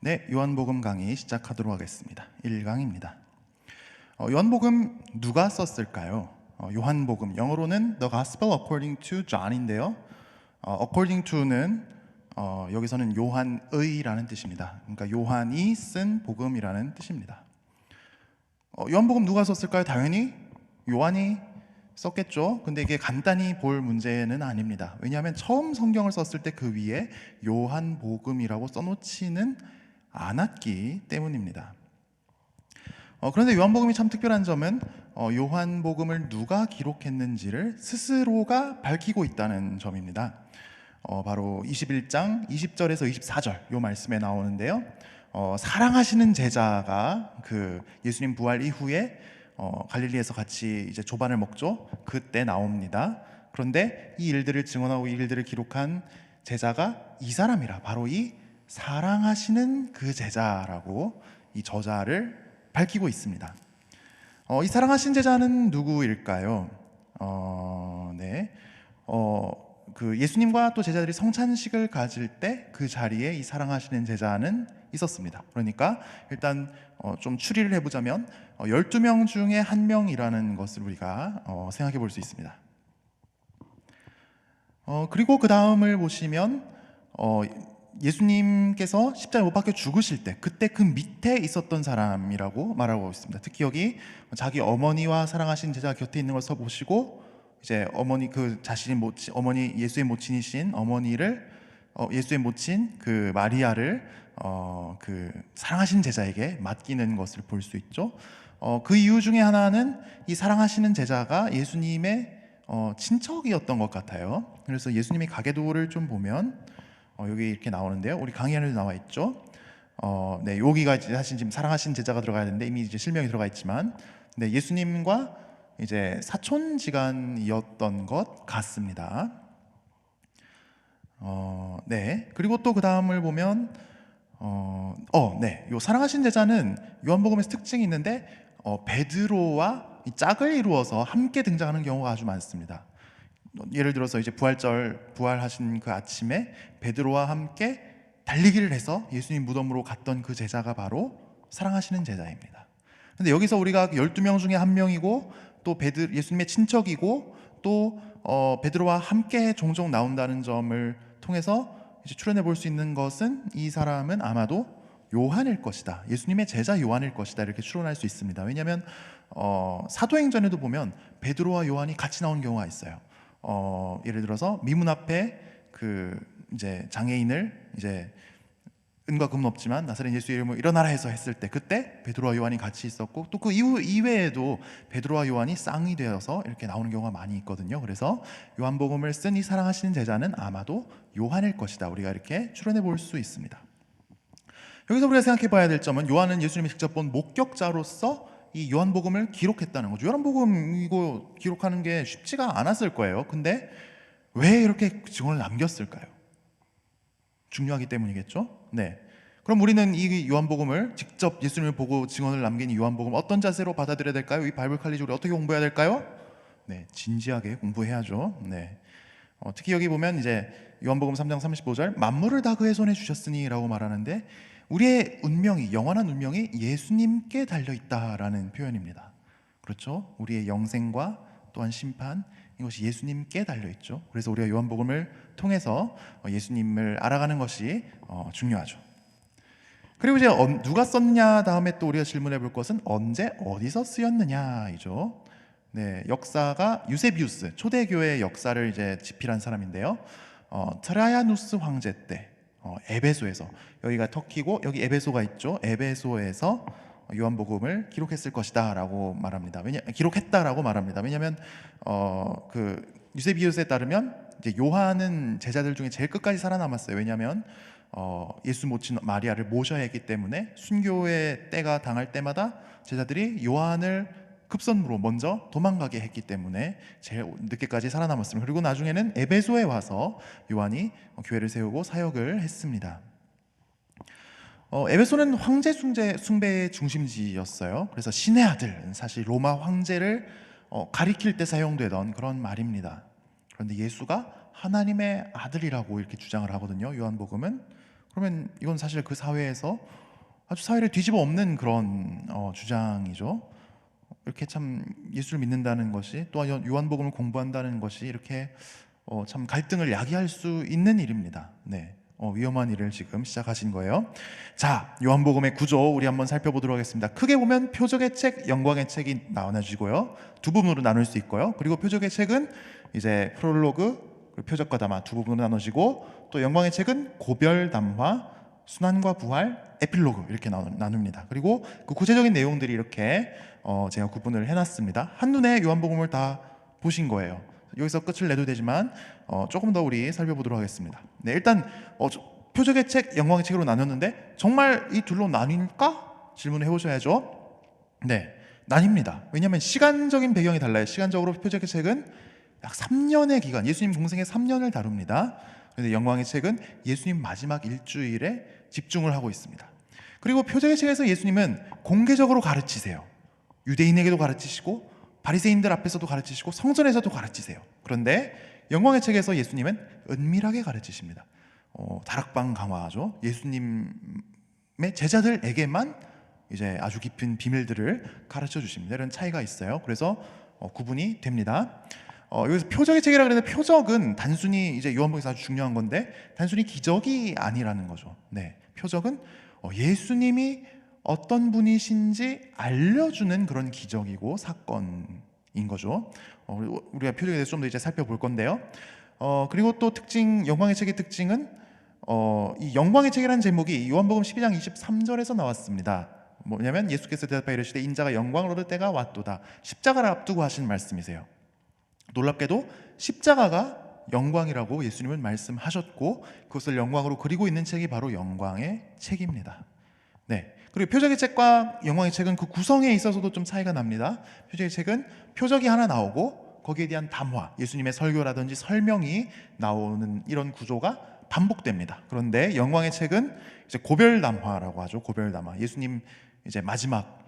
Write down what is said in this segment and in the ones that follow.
네, 요한복음 강의 시작하도록 하겠습니다. 1강입니다. 어, 요한복음 누가 썼을까요? 어, 요한복음 영어로는 The Gospel According to John인데요. 어, according to는 어, 여기서는 요한의라는 뜻입니다. 그러니까 요한이 쓴 복음이라는 뜻입니다. 어, 요한복음 누가 썼을까요? 당연히 요한이 썼겠죠. 근데 이게 간단히 볼 문제는 아닙니다. 왜냐하면 처음 성경을 썼을 때 그 위에 요한복음이라고 써놓지는 않았기 때문입니다. 어, 그런데 요한복음이 참 특별한 점은 어, 요한복음을 누가 기록했는지를 스스로가 밝히고 있다는 점입니다. 어, 바로 21장 20절에서 24절 요 말씀에 나오는데요. 어, 사랑하시는 제자가 그 예수님 부활 이후에 어, 갈릴리에서 같이 이제 조반을 먹죠. 그때 나옵니다. 그런데 이 일들을 증언하고 이 일들을 기록한 제자가 이 사람이라 바로 이 사랑하시는 그 제자라고 이 저자를 밝히고 있습니다. 어, 이 사랑하신 제자는 누구일까요? 어, 네. 어, 그 예수님과 또 제자들이 성찬식을 가질 때 그 자리에 이 사랑하시는 제자는 있었습니다. 그러니까 일단 어, 좀 추리를 해보자면 어, 12명 중에 한 명이라는 것을 우리가 어, 생각해 볼 수 있습니다. 어, 그리고 그 다음을 보시면 어, 예수님께서 십자가에 못 박혀 죽으실 때 그때 그 밑에 있었던 사람이라고 말하고 있습니다. 특히 여기 자기 어머니와 사랑하신 제자 곁에 있는 것을 보시고 이제 어머니 그 자신이 모친 어머니 예수의 모친이신 어머니를 어, 예수의 모친 그 마리아를 어, 그 사랑하신 제자에게 맡기는 것을 볼 수 있죠. 어, 그 이유 중에 하나는 이 사랑하시는 제자가 예수님의 어, 친척이었던 것 같아요. 그래서 예수님이 가계도를 좀 보면 어, 여기 이렇게 나오는데요. 우리 강의 안에도 나와 있죠. 어, 네, 여기가 사실 지금 사랑하신 제자가 들어가야 되는데 이미 이제 실명이 들어가 있지만, 네, 예수님과 이제 사촌지간이었던 것 같습니다. 어, 네. 그리고 또 그 다음을 보면, 어, 어, 네. 요 사랑하신 제자는 요한복음에서 특징이 있는데, 어, 베드로와 이 짝을 이루어서 함께 등장하는 경우가 아주 많습니다. 예를 들어서 이제 부활절 부활하신 그 아침에 베드로와 함께 달리기를 해서 예수님 무덤으로 갔던 그 제자가 바로 사랑하시는 제자입니다. 근데 여기서 우리가 12명 중에 한 명이고 또 베드 예수님의 친척이고 또 어, 베드로와 함께 종종 나온다는 점을 통해서 이제 추론해 볼 수 있는 것은 이 사람은 아마도 요한일 것이다. 예수님의 제자 요한일 것이다. 이렇게 추론할 수 있습니다. 왜냐하면 어, 사도행전에도 보면 베드로와 요한이 같이 나온 경우가 있어요. 어, 예를 들어서 미문 앞에 그 이제 장애인을 이제 은과 금은 없지만 나사렛 예수의 이름으로 일어나라 해서 했을 때 그때 베드로와 요한이 같이 있었고 또 그 이후 이외에도 베드로와 요한이 쌍이 되어서 이렇게 나오는 경우가 많이 있거든요. 그래서 요한복음을 쓴 이 사랑하시는 제자는 아마도 요한일 것이다. 우리가 이렇게 추론해 볼 수 있습니다. 여기서 우리가 생각해 봐야 될 점은 요한은 예수님이 직접 본 목격자로서 이 요한복음을 기록했다는 거죠. 요한복음 이거 기록하는 게 쉽지가 않았을 거예요. 근데 왜 이렇게 증언을 남겼을까요? 중요하기 때문이겠죠. 네. 그럼 우리는 이 요한복음을 직접 예수님을 보고 증언을 남긴 이 요한복음 어떤 자세로 받아들여야 될까요? 이 바이블 칼리지 우리 어떻게 공부해야 될까요? 네, 진지하게 공부해야죠. 네. 어, 특히 여기 보면 이제 요한복음 3장 35절 만물을 다 그의 손에 주셨으니라고 말하는데 우리의 운명이 영원한 운명이 예수님께 달려 있다라는 표현입니다. 그렇죠? 우리의 영생과 또한 심판 이것이 예수님께 달려 있죠. 그래서 우리가 요한복음을 통해서 어, 예수님을 알아가는 것이 어, 중요하죠. 그리고 이제 어, 누가 썼냐 다음에 또 우리가 질문해 볼 것은 언제 어디서 쓰였느냐이죠. 네, 역사가 유세비우스 초대교회 역사를 이제 집필한 사람인데요. 어, 트라야누스 황제 때 어, 에베소에서 여기가 터키고 여기 에베소가 있죠. 에베소에서 요한복음을 기록했을 것이다라고 말합니다. 왜냐 기록했다라고 말합니다. 왜냐하면 어, 그 유세비우스에 따르면 이제 요한은 제자들 중에 제일 끝까지 살아남았어요. 왜냐하면 어, 예수 모친 마리아를 모셔야 했기 때문에 순교의 때가 당할 때마다 제자들이 요한을 급선무로 먼저 도망가게 했기 때문에 제일 늦게까지 살아남았습니다. 그리고 나중에는 에베소에 와서 요한이 교회를 세우고 사역을 했습니다. 어, 에베소는 황제 숭배, 숭배의 중심지였어요. 그래서 신의 아들, 사실 로마 황제를 어, 가리킬 때 사용되던 그런 말입니다. 그런데 예수가 하나님의 아들이라고 이렇게 주장을 하거든요. 요한복음은 그러면 이건 사실 그 사회에서 아주 사회를 뒤집어 엎는 그런 어, 주장이죠. 이렇게 참 예수를 믿는다는 것이 또한 요- 요한복음을 공부한다는 것이 이렇게 어, 참 갈등을 야기할 수 있는 일입니다. 네. 어, 위험한 일을 지금 시작하신 거예요. 자, 요한복음의 구조 우리 한번 살펴보도록 하겠습니다. 크게 보면 표적의 책, 영광의 책이 나눠지고요. 두 부분으로 나눌 수 있고요. 그리고 표적의 책은 이제 프롤로그, 표적과 담화 두 부분으로 나눠지고 또 영광의 책은 고별 담화, 순환과 부활, 에필로그 이렇게 나누, 나눕니다. 그리고 그 구체적인 내용들이 이렇게 어, 제가 구분을 해놨습니다. 한눈에 요한복음을 다 보신 거예요. 여기서 끝을 내도 되지만 어, 조금 더 우리 살펴보도록 하겠습니다. 네, 일단 어, 저- 표적의 책, 영광의 책으로 나눴는데 정말 이 둘로 나뉠까? 질문을 해보셔야죠. 네, 나뉩니다. 왜냐하면 시간적인 배경이 달라요. 시간적으로 표적의 책은 약 3년의 기간, 예수님 공생의 3년을 다룹니다. 그런데 영광의 책은 예수님 마지막 일주일에 집중을 하고 있습니다. 그리고 표적의 책에서 예수님은 공개적으로 가르치세요. 유대인에게도 가르치시고 바리새인들 앞에서도 가르치시고 성전에서도 가르치세요. 그런데 영광의 책에서 예수님은 은밀하게 가르치십니다. 어, 다락방 강화죠. 예수님의 제자들에게만 이제 아주 깊은 비밀들을 가르쳐 주십니다. 이런 차이가 있어요. 그래서 어, 구분이 됩니다. 어, 여기서 표적의 책이라 그랬는데 표적은 단순히 이제 요한복음에서 아주 중요한 건데 단순히 기적이 아니라는 거죠. 네, 표적은 어, 예수님이 어떤 분이신지 알려주는 그런 기적이고 사건인 거죠. 어, 우리가 표적에 대해서 좀 더 이제 살펴볼 건데요. 어, 그리고 또 특징 영광의 책의 특징은 어, 이 영광의 책이라는 제목이 요한복음 12장 23절에서 나왔습니다. 뭐냐면 예수께서 대답하여 이르시되 인자가 영광을 얻을 때가 왔도다. 십자가를 앞두고 하신 말씀이세요. 놀랍게도 십자가가 영광이라고 예수님은 말씀하셨고 그것을 영광으로 그리고 있는 책이 바로 영광의 책입니다. 네. 그리고 표적의 책과 영광의 책은 그 구성에 있어서도 좀 차이가 납니다. 표적의 책은 표적이 하나 나오고 거기에 대한 담화, 예수님의 설교라든지 설명이 나오는 이런 구조가 반복됩니다. 그런데 영광의 책은 이제 고별 담화라고 하죠. 고별 담화. 예수님 이제 마지막 어,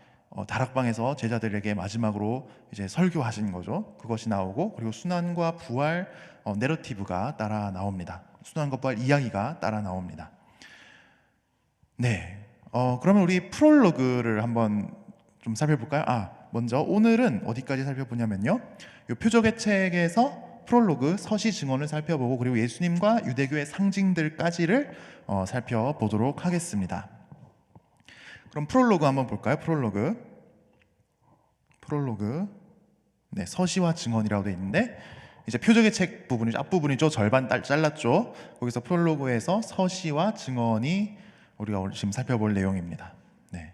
다락방에서 제자들에게 마지막으로 이제 설교하신 거죠. 그것이 나오고 그리고 순환과 부활 어, 내러티브가 따라 나옵니다. 순환과 부활 이야기가 따라 나옵니다. 네. 어, 그러면 우리 프롤로그를 한번 좀 살펴볼까요? 아, 먼저 오늘은 어디까지 살펴보냐면요. 이 표적의 책에서 프롤로그 서시 증언을 살펴보고 그리고 예수님과 유대교의 상징들까지를 어, 살펴보도록 하겠습니다. 그럼 프롤로그 한번 볼까요? 프롤로그. 프롤로그. 네, 서시와 증언이라고 되어 있는데 이제 표적의 책 부분이 앞부분이죠. 절반 딸- 잘랐죠. 거기서 프롤로그에서 서시와 증언이 우리가 지금 살펴볼 내용입니다. 네.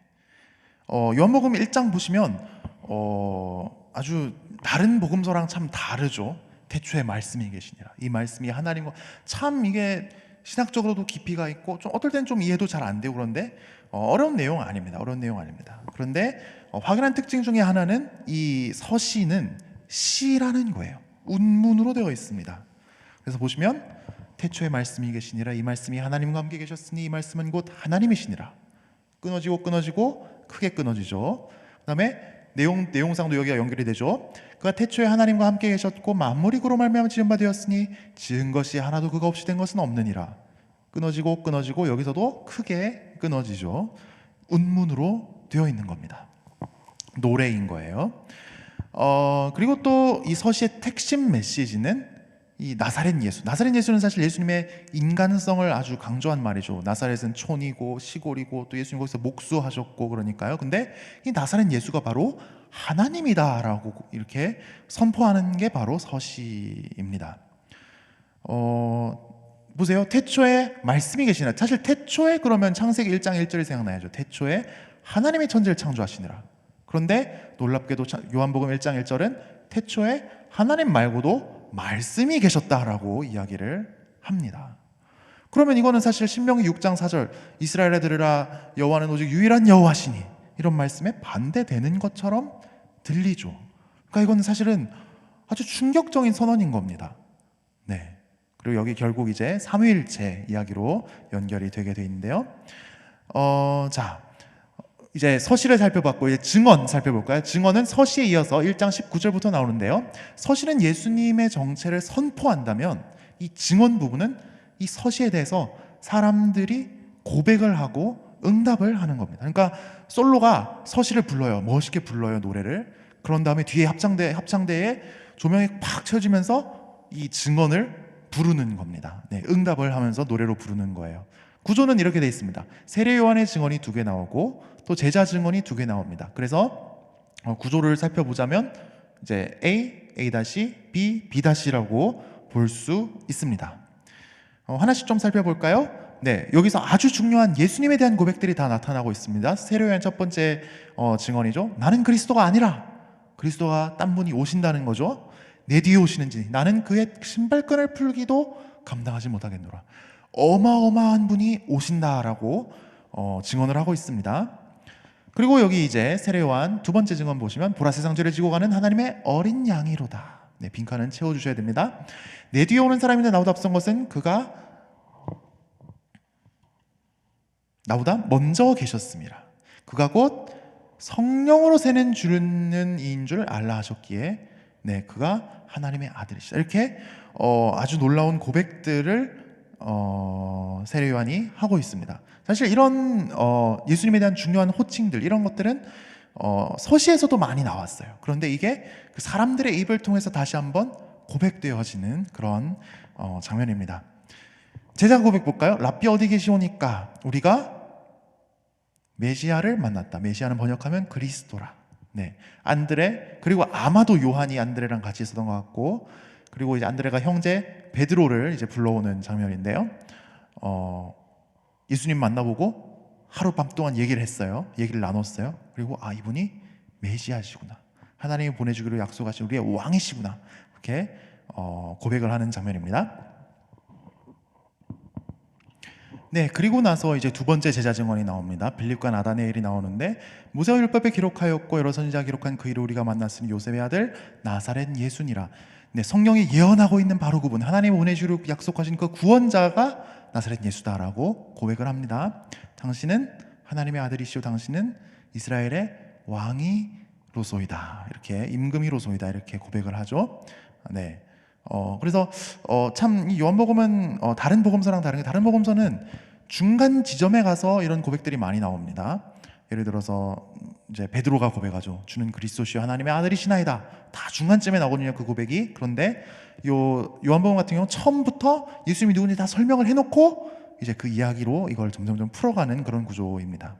어, 요한복음 1장 보시면 어, 아주 다른 복음서랑 참 다르죠. 태초에 말씀이 계시니라. 이 말씀이 하나님과 참 이게 신학적으로도 깊이가 있고 좀 어떨 땐 좀 이해도 잘 안 되고 그런데 어, 어려운 내용 은 아닙니다. 어려운 내용 아닙니다. 그런데 어, 확연한 특징 중에 하나는 이 서시는 시라는 거예요. 운문으로 되어 있습니다. 그래서 보시면 태초에 말씀이 계시니라 이 말씀이 하나님과 함께 계셨으니 이 말씀은 곧 하나님이시니라. 끊어지고 끊어지고 크게 끊어지죠. 그다음에 내용 내용상도 여기가 연결이 되죠. 그가 태초에 하나님과 함께 계셨고 만물이 그로 말미암아 지은 바 되었으니 지은 것이 하나도 그가 없이 된 것은 없느니라. 끊어지고 끊어지고 여기서도 크게 끊어지죠. 운문으로 되어 있는 겁니다. 노래인 거예요. 어, 그리고 또 이 서시의 핵심 메시지는 이 나사렛 예수. 나사렛 예수는 사실 예수님의 인간성을 아주 강조한 말이죠. 나사렛은 촌이고 시골이고 또 예수님 거기서 목수하셨고 그러니까요. 근데 이 나사렛 예수가 바로 하나님이다라고 이렇게 선포하는 게 바로 서시입니다. 어, 보세요. 태초에 말씀이 계시나. 사실 태초에 그러면 창세기 1장 1절이 생각나야죠. 태초에 하나님의 천지를 창조하시니라. 그런데 놀랍게도 차- 요한복음 1장 1절은 태초에 하나님 말고도 말씀이 계셨다라고 이야기를 합니다. 그러면 이거는 사실 신명기 6장 4절 이스라엘에 들으라 여호와는 오직 유일한 여호와시니 이런 말씀에 반대되는 것처럼 들리죠. 그러니까 이건 사실은 아주 충격적인 선언인 겁니다. 네. 그리고 여기 결국 이제 삼위일체 이야기로 연결이 되게 돼 있는데요. 어, 자, 이제 서시를 살펴봤고 이제 증언 살펴볼까요? 증언은 서시에 이어서 1장 19절부터 나오는데요. 서시는 예수님의 정체를 선포한다면 이 증언 부분은 이 서시에 대해서 사람들이 고백을 하고 응답을 하는 겁니다. 그러니까 솔로가 서시를 불러요. 멋있게 불러요 노래를. 그런 다음에 뒤에 합창대 합창대에 조명이 팍 켜지면서 이 증언을 부르는 겁니다. 네, 응답을 하면서 노래로 부르는 거예요. 구조는 이렇게 돼 있습니다. 세례 요한의 증언이 두 개 나오고 또 제자 증언이 두 개 나옵니다. 그래서 어, 구조를 살펴보자면 이제 A, A B, B-라고 볼 수 있습니다. 어, 하나씩 좀 살펴볼까요? 네, 여기서 아주 중요한 예수님에 대한 고백들이 다 나타나고 있습니다. 세례 요한 첫 번째 어, 증언이죠. 나는 그리스도가 아니라 그리스도가 딴 분이 오신다는 거죠. 내 뒤에 오시는지 나는 그의 신발끈을 풀기도 감당하지 못하겠노라. 어마어마한 분이 오신다라고 어, 증언을 하고 있습니다. 그리고 여기 이제 세례요한 두 번째 증언 보시면 보라 세상 죄를 지고 가는 하나님의 어린 양이로다. 네, 빈칸은 채워 주셔야 됩니다. 내 뒤에 오는 사람인데 나보다 앞선 것은 그가 나보다 먼저 계셨습니다. 그가 곧 성령으로 세는 주는 이인 줄 알라 하셨기에 네 그가 하나님의 아들이시다. 이렇게 어, 아주 놀라운 고백들을 어, 세례 요한이 하고 있습니다. 사실 이런 어, 예수님에 대한 중요한 호칭들 이런 것들은 어, 서시에서도 많이 나왔어요. 그런데 이게 그 사람들의 입을 통해서 다시 한번 고백되어지는 그런 어, 장면입니다. 제자 고백 볼까요? 랍비 어디 계시오니까 우리가 메시아를 만났다. 메시아는 번역하면 그리스도라. 네. 안드레 그리고 아마도 요한이 안드레랑 같이 있었던 것 같고 그리고 이제 안드레가 형제 베드로를 이제 불러오는 장면인데요. 어, 예수님 만나보고 하룻밤 동안 얘기를 했어요. 얘기를 나눴어요. 그리고 아 이분이 메시아시구나. 하나님이 보내주기로 약속하신 우리의 왕이시구나. 이렇게 어, 고백을 하는 장면입니다. 네, 그리고 나서 이제 두 번째 제자 증언이 나옵니다. 빌립과 나다네엘이 나오는데 모세와 율법에 기록하였고 여러 선지자 기록한 그 이를 우리가 만났으니 요셉의 아들 나사렛 예수니라. 네, 성령이 예언하고 있는 바로 그분 하나님 보내주기로 약속하신 그 구원자가 나사렛 예수다라고 고백을 합니다. 당신은 하나님의 아들이시오 당신은 이스라엘의 왕이로소이다. 이렇게 임금이로소이다. 이렇게 고백을 하죠. 네. 어, 그래서 어, 참 이 요한복음은 어, 다른 복음서랑 다른 게 다른 복음서는 중간 지점에 가서 이런 고백들이 많이 나옵니다. 예를 들어서 이제 베드로가 고백하죠. 주는 그리스도시요 하나님의 아들이시나이다. 다 중간쯤에 나오거든요. 그 고백이. 그런데 요 요한복음 같은 경우 처음부터 예수님이 누군지 다 설명을 해놓고 이제 그 이야기로 이걸 점점점 풀어가는 그런 구조입니다.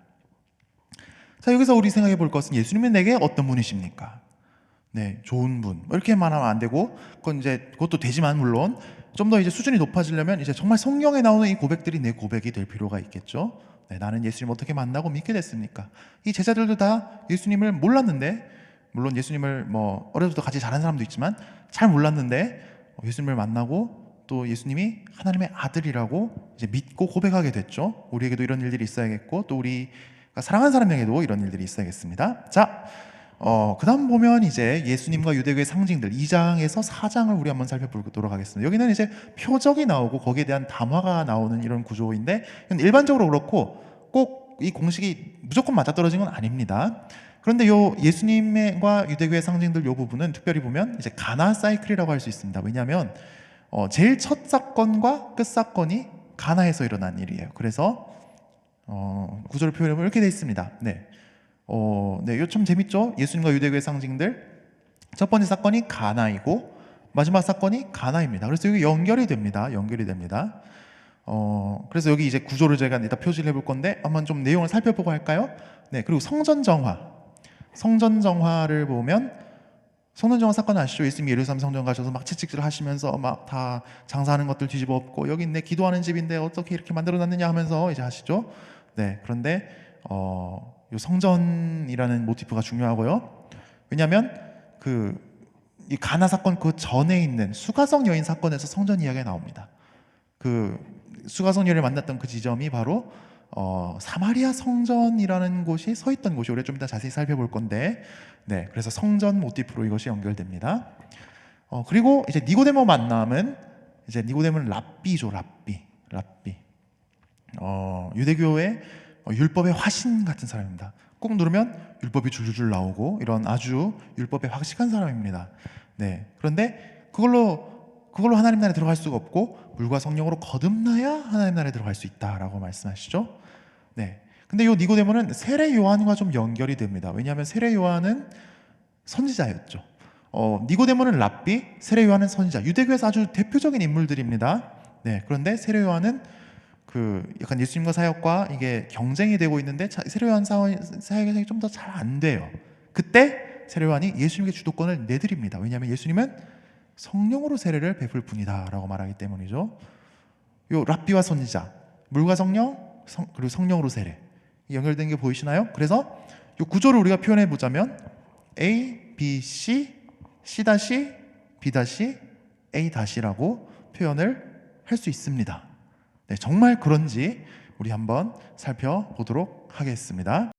자 여기서 우리 생각해 볼 것은 예수님은 내게 어떤 분이십니까? 네, 좋은 분. 뭐 이렇게만 하면 안 되고, 그건 이제 그것도 되지만 물론 좀 더 이제 수준이 높아지려면 이제 정말 성경에 나오는 이 고백들이 내 고백이 될 필요가 있겠죠. 네, 나는 예수님 어떻게 만나고 믿게 됐습니까? 이 제자들도 다 예수님을 몰랐는데, 물론 예수님을 뭐 어려서부터 같이 자란 사람도 있지만 잘 몰랐는데 예수님을 만나고 또 예수님이 하나님의 아들이라고 이제 믿고 고백하게 됐죠. 우리에게도 이런 일들이 있어야겠고 또 우리가 사랑하는 사람에게도 이런 일들이 있어야겠습니다. 자, 어, 그 다음 보면 이제 예수님과 유대교의 상징들 2장에서 4장을 우리 한번 살펴보도록 하겠습니다. 여기는 이제 표적이 나오고 거기에 대한 담화가 나오는 이런 구조인데 일반적으로 그렇고 꼭 이 공식이 무조건 맞아떨어진 건 아닙니다. 그런데 요 예수님과 유대교의 상징들 요 부분은 특별히 보면 이제 가나 사이클이라고 할 수 있습니다. 왜냐하면 어, 제일 첫 사건과 끝 사건이 가나에서 일어난 일이에요. 그래서 어, 구조를 표현해보면 이렇게 되어 있습니다. 네. 어, 네, 이거 참 재밌죠? 예수님과 유대교의 상징들. 첫 번째 사건이 가나이고 마지막 사건이 가나입니다. 그래서 여기 연결이 됩니다. 연결이 됩니다. 어, 그래서 여기 이제 구조를 제가 이따 표시를 해볼 건데 한번 좀 내용을 살펴보고 할까요? 네, 그리고 성전 정화. 성전 정화를 보면 성전 정화 사건 아시죠? 예수님이 예루살렘 성전 가셔서 막 채찍질 하시면서 막 다 장사하는 것들 뒤집어 엎고 여기 내 기도하는 집인데 어떻게 이렇게 만들어 놨느냐 하면서 이제 하시죠. 네, 그런데 어, 요 성전이라는 모티프가 중요하고요. 왜냐하면 그 이 가나 사건 그 전에 있는 수가성 여인 사건에서 성전 이야기가 나옵니다. 그 수가성 여인을 만났던 그 지점이 바로 어, 사마리아 성전이라는 곳이 서 있던 곳이 우리 좀 이따 자세히 살펴볼 건데, 네, 그래서 성전 모티프로 이것이 연결됩니다. 어, 그리고 이제 니고데모 만남은 이제 니고데모는 랍비죠, 랍비, 랍비. 어, 유대교의 어, 율법의 화신 같은 사람입니다. 꾹 누르면 율법이 줄줄줄 나오고 이런 아주 율법에 확실한 사람입니다. 네. 그런데 그걸로 그걸로 하나님 나라에 들어갈 수가 없고 물과 성령으로 거듭나야 하나님 나라에 들어갈 수 있다라고 말씀하시죠. 네. 근데 이 니고데모는 세례 요한과 좀 연결이 됩니다. 왜냐하면 세례 요한은 선지자였죠. 어, 니고데모는 랍비, 세례 요한은 선지자. 유대교에서 아주 대표적인 인물들입니다. 네. 그런데 세례 요한은 그 약간 예수님과 사역과 이게 경쟁이 되고 있는데 자- 세례 요한 사원- 사역이 좀 더 잘 안 돼요. 그때 세례 요한이 예수님께 주도권을 내드립니다. 왜냐하면 예수님은 성령으로 세례를 베풀 분이다라고 말하기 때문이죠. 요 랍비와 선지자, 물과 성령, 성, 그리고 성령으로 세례 이 연결된 게 보이시나요? 그래서 요 구조를 우리가 표현해 보자면 A, B, C, C 다시, B 다시, A 다시라고 표현을 할 수 있습니다. 네, 정말 그런지 우리 한번 살펴보도록 하겠습니다.